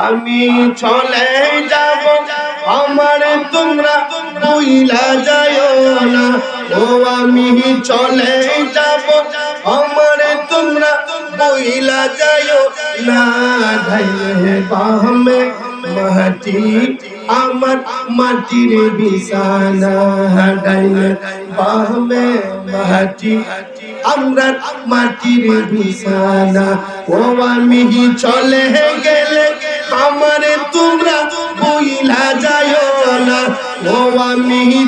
আমি চলে যাব, আমার তোমরা বুইলা যায় না। ও, আমি চলে যাব, আমার তোমরা বুইলা যায় না। ঢাইলে বাহমে মাটি, আমার মাটির বিছানা। ডাইলে বাহমে মাটি, আমরা মাটির বিছানা। ও, আমি চলে গেলে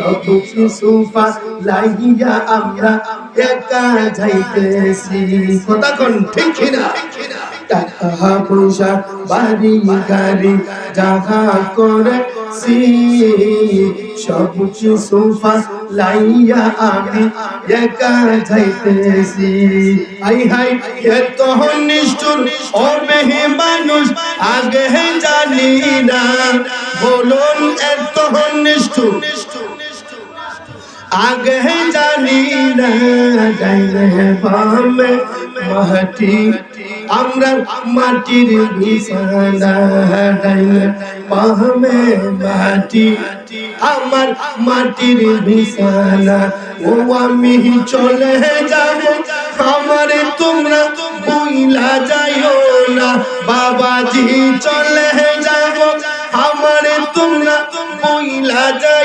সব কিছু লাইয়া আমরা একা যাইতেছি। কথা কোন, ঠিক না টাকা, পয়সা, বাড়ি, গাড়ি জাগা করে সি সব কিছু লাইয়া আমি একা যাইতেছি। আই হাই এত নিষ্ঠুর মেহে মানুষ, আগে জানি না। বলুন এত নিষ্ঠুর আগে জানি না ডাইলে বামে মাটি আমরা মাটির বিছানা ডাইলে বামে মাটি আমার মাটির বিছানা ও আমি চলে যাব আমার তোমরা বুইলা যাইও না বাবাজি চলে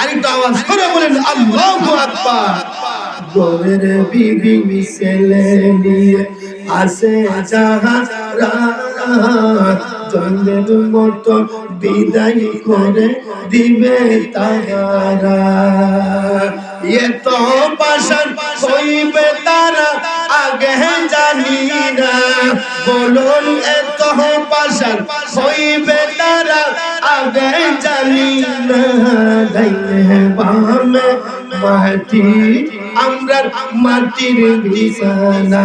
আরেকটু আওয়াজ করে বলেন, আল্লাহু আকবার। গোরের বিবি ছেলে নিয়ে আসে যারা জন্মের মতো বিদায় করে দিবে তারা এ তো পাশান হইবে তারা, আগে জানি না বলুন এত পাশান হইবে তারা, আগে জানি না বামে মাটি আমরা মাটির বিছানা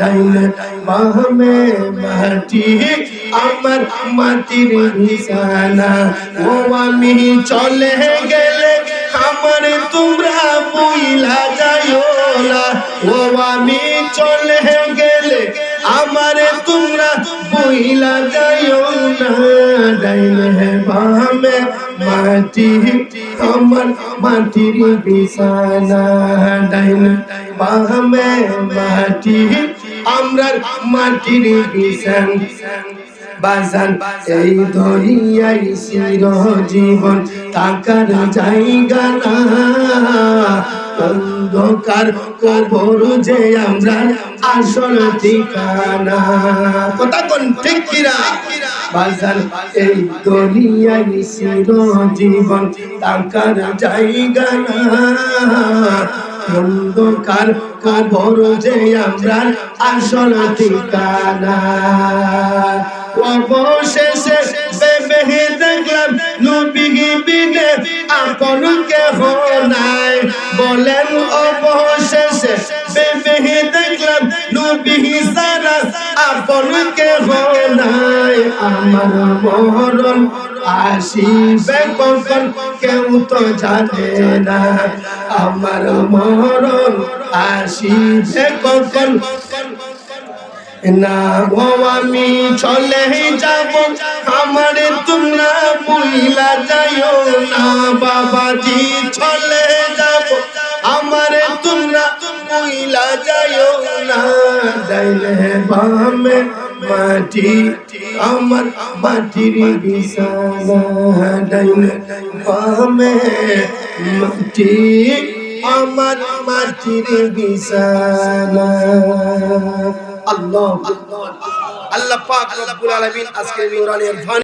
ডাইলে বামে মাটি, আমার মাটির বিছানা ও আমি চলে গেলে আমার তোমরা বুইলা যাইও না। ও আমি চলে গেলে আমার তোমরা বুইলা যাইও না। ডাইলে বামে মাটি আমার মাটির বিছানা ডাইলে বামে মাটি আমরা মাটির বিছানা বাজান এই ধরিয়াই চির জীবন তাকার জায়গা না অন্ধকার কবর যে আমরা আসল ঠিকানা। কথা কোন ঠিক কিরা বাজান এই দুনিয়ায় চির জীবন তাকার জায়গা না। অন্ধকার কবর যে আমরা আসল ঠিকানা। অবশেষে বেবে দেখলাম, নবী বিনে আপন কেহ নাই। বলেন অবশেষে বেবে দেখলাম নবী সারা আপন কেহ নাই। আমার মরণ আসিবে কখন, কেউ তো জানে না। আমার মরণ আসিবে কখন। না গো আমি চলে যাব, আমার তোমরা বুইলা যাইও না, বাবাজি চলে ডাইলে বামে মাটি, আমার মাটির বিছানা ডাইনে বামে মাটি, আমার মাটির বিছানা। আল্লাহ আল্লাহ পাক রব্বুল আলামিন আজকে নূরানি ইরফান